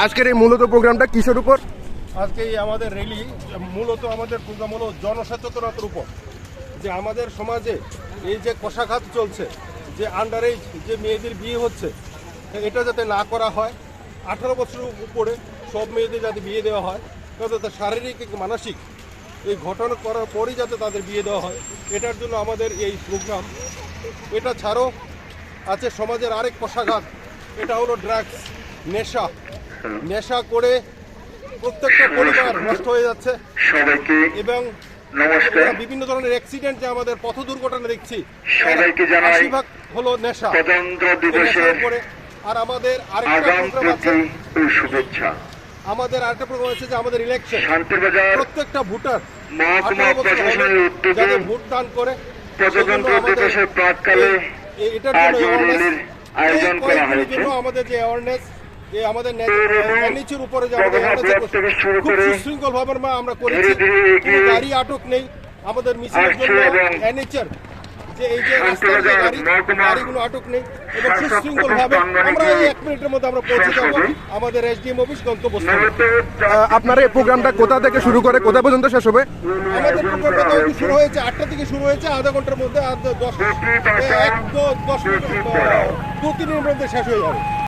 আজকের এই মূলত প্রোগ্রামটা কিসের উপর? আজকে এই আমাদের র্যালি মূলত আমাদের প্রোগ্রাম হলো জনসচেতনতার উপর। যে আমাদের সমাজে এই যে কষাঘাত চলছে, যে আন্ডার এজ যে মেয়েদের বিয়ে হচ্ছে, এটা যাতে না করা হয়, আঠারো বছরের উপরে সব মেয়েদের যাতে বিয়ে দেওয়া হয়, তাদের শারীরিক মানসিক এই ঘটনা করার পরই যাতে তাদের বিয়ে দেওয়া হয়, এটার জন্য আমাদের এই প্রোগ্রাম এটা ছাড়াও আছে সমাজের আরেক কষাঘাত, এটা হলো ড্রাগস নেশা। নেশা করে প্রত্যেকটা পরিবার নষ্ট হয়ে যাচ্ছে। সবাইকে এবং নমস্কার। বিভিন্ন ধরনের অ্যাক্সিডেন্ট যে আমাদের পথ দুর্ঘটনা দেখছি সবাইকে জানাই বেশিরভাগ হলো নেশা। স্বতন্ত্র দিবসের আর আমাদের আরেকটা প্রোগ্রাম আছে। শুভেচ্ছা। আমাদের আরেকটা প্রোগ্রাম আছে যে আমাদের ইলেকশন শান্তির বাজার। প্রত্যেকটা ভোটার মহকুমা প্রশাসনের উদ্যোগে ভোট দান করে প্রজাতন্ত্র দিবসের প্রাককালে এটার জন্য আয়োজন করা হয়েছে। আমাদের যে অ্যাওয়ারনেস এই আমাদের নিচের উপরে যে আমাদের খুব সুশৃঙ্খল ভাবে আমরা করেছি। গাড়ি আটক নেই। আমাদের মিছিলের জন্য এনএচআর যে এই যে রাস্তার যে গাড়ি গাড়িগুলো আটক নেই এবং সুশৃঙ্খল ভাবে আমরা এই এক মিনিটের মধ্যে আমরা পৌঁছে যাব। আমাদের এসডিএম অফিস গন্তব্যস্থলে। আপনার এই প্রোগ্রামটা কোথা থেকে শুরু করে কোথা পর্যন্ত শেষ হবে? আমাদের প্রোগ্রামটা শুরু হয়েছে আটটা থেকে শুরু হয়েছে আধা ঘণ্টার মধ্যে দশ এক দশ মিনিট। দু তিনের মধ্যে শেষ হয়ে যাবে।